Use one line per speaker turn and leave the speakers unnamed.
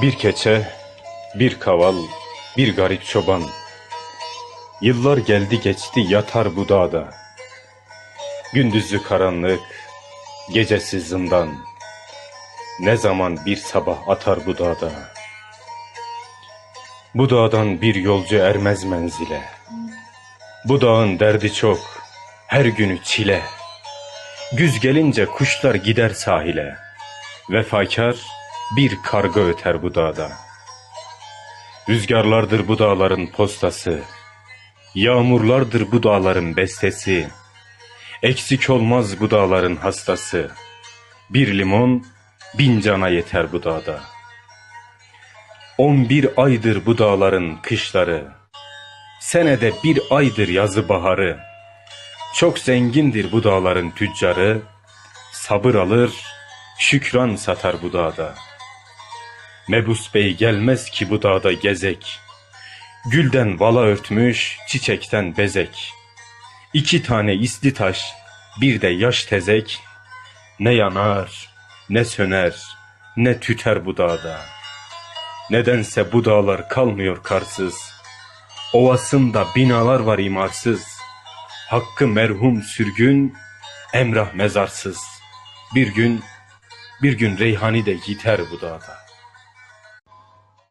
Bir keçe, bir kaval, bir garip çoban. Yıllar geldi geçti yatar bu dağda. Gündüzü karanlık, gecesi zindan. Ne zaman bir sabah atar bu dağda. Bu dağdan bir yolcu ermez menzile. Bu dağın derdi çok, her günü çile. Güz gelince kuşlar gider sahile. Vefakar bir karga öter bu dağda. Rüzgarlardır bu dağların postası. Yağmurlardır bu dağların bestesi. Eksik olmaz bu dağların hastası. Bir limon bin cana yeter bu dağda. On bir aydır bu dağların kışları. Senede bir aydır yazı baharı. Çok zengindir bu dağların tüccarı. Sabır alır, şükran satar bu dağda. Mebus Bey gelmez ki bu dağda gezek. Gülden vala örtmüş, çiçekten bezek. İki tane isli taş, bir de yaş tezek. Ne yanar, ne söner, ne tüter bu dağda. Nedense bu dağlar kalmıyor karsız. Ovasında binalar var imarsız. Hakkı merhum sürgün, emrah mezarsız. Bir gün, bir gün reyhani de yiter bu dağda.